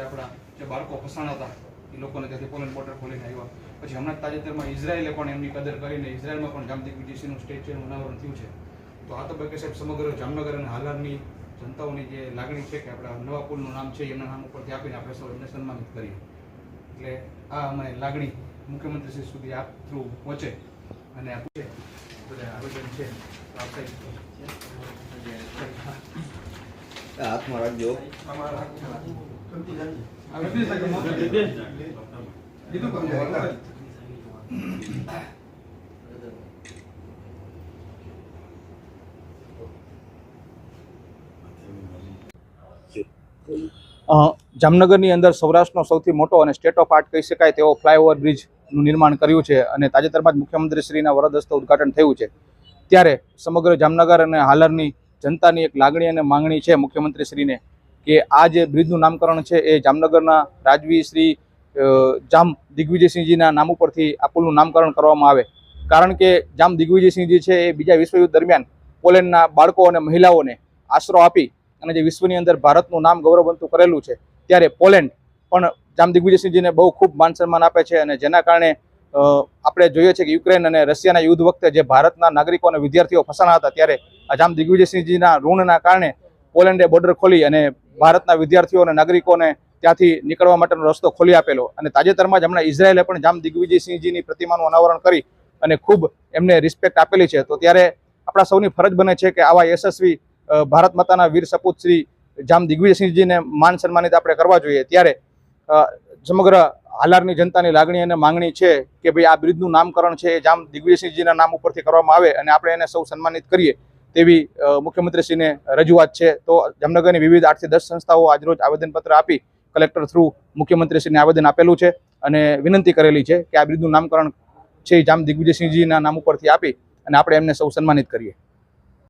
આપણા જે બાળકો ફસાણા પણ એમની પણ જામતિક વિદેશીનું થયું છે. તો આ તબક્કે સાહેબ સમગ્ર જામનગર અને હાલારની જનતાઓની જે લાગણી છે કે આપણા નવા પુલનું નામ છે, એમના નામ ઉપરથી આપીને આપણે સૌ એમને સન્માનિત એટલે આ અમે લાગણી મુખ્યમંત્રી શ્રી સુધી આપ થ્રુ પહોંચે અને પૂછે બધા આવેદન છે તો આપ સાહેબ હાથમાં રાખજો અ, જામનગરની અંદર સૌરાષ્ટ્રનો સૌથી મોટો અને સ્ટેટ ઓફ આર્ટ કહી શકાય તેવો ફ્લાયઓવર બ્રિજનું નિર્માણ કર્યું છે અને તાજેતરમાં જ મુખ્યમંત્રીશ્રીના વરદ હસ્તે ઉદ્ઘાટન થયું છે. ત્યારે સમગ્ર જામનગર અને હાલરની જનતાની એક લાગણી અને માંગણી છે મુખ્યમંત્રીશ્રીને કે આ જે બ્રિજનું નામકરણ છે એ જામનગરના રાજવી શ્રી જામ દિગ્વિજયસિંહજીના નામ ઉપરથી આ પુલનું નામકરણ કરવામાં આવે. કારણ કે જામ દિગ્વિજયસિંહજી છે એ બીજા વિશ્વયુદ્ધ દરમિયાન પોલેન્ડના બાળકો અને મહિલાઓને આશરો આપી અને જે વિશ્વની અંદર ભારતનું નામ ગૌરવવંતું કરેલું છે, ત્યારે પોલેન્ડ પણ જામ દિગ્વિજયસિંહજીને બહુ ખૂબ માન સન્માન આપે છે અને જેના કારણે આપણે જોઈએ છીએ કે યુક્રેન અને રશિયાના યુદ્ધ વખતે જે ભારતના નાગરિકો અને વિદ્યાર્થીઓ ફસાણા હતા, ત્યારે આ જામ દિગ્વિજયસિંહજીના ઋણના કારણે પોલેન્ડે બોર્ડર ખોલી અને ભારતના વિદ્યાર્થીઓ અને નાગરિકોને ત્યાંથી નીકળવા માટેનો રસ્તો ખોલી આપેલો. અને તાજેતરમાં જ હમણાં ઇઝરાયેલે પણ જામ દિગ્વિજયસિંહજીની પ્રતિમાનું અનાવરણ કરી અને ખૂબ એમને રિસ્પેક્ટ આપેલી છે. તો ત્યારે આપણા સૌની ફરજ બને છે કે આવા યશસ્વી ભારત માતાના વીર સપૂત શ્રી જામ દિગ્વિજયસિંહજીને માન સન્માનિત આપણે કરવા જોઈએ. ત્યારે સમગ્ર હાલારની જનતાની લાગણી અને માંગણી છે કે ભાઈ આ બ્રિજનું નામકરણ છે, એ જામ દિગ્વિજયસિંહજીના નામ ઉપરથી કરવામાં આવે અને આપણે એને સૌ સન્માનિત કરીએ તેવી મુખ્યમંત્રીશ્રીને રજૂઆત છે. તો જામનગરની વિવિધ આઠથી દસ સંસ્થાઓ આજરોજ આવેદનપત્ર આપી કલેક્ટર થ્રુ મુખ્યમંત્રીશ્રીને આવેદન આપેલું છે અને વિનંતી કરેલી છે કે આ બ્રિજનું નામકરણ છે જામ દિગ્વિજયસિંહજીના નામ ઉપરથી આપી અને આપણે એમને સૌ સન્માનિત કરીએ.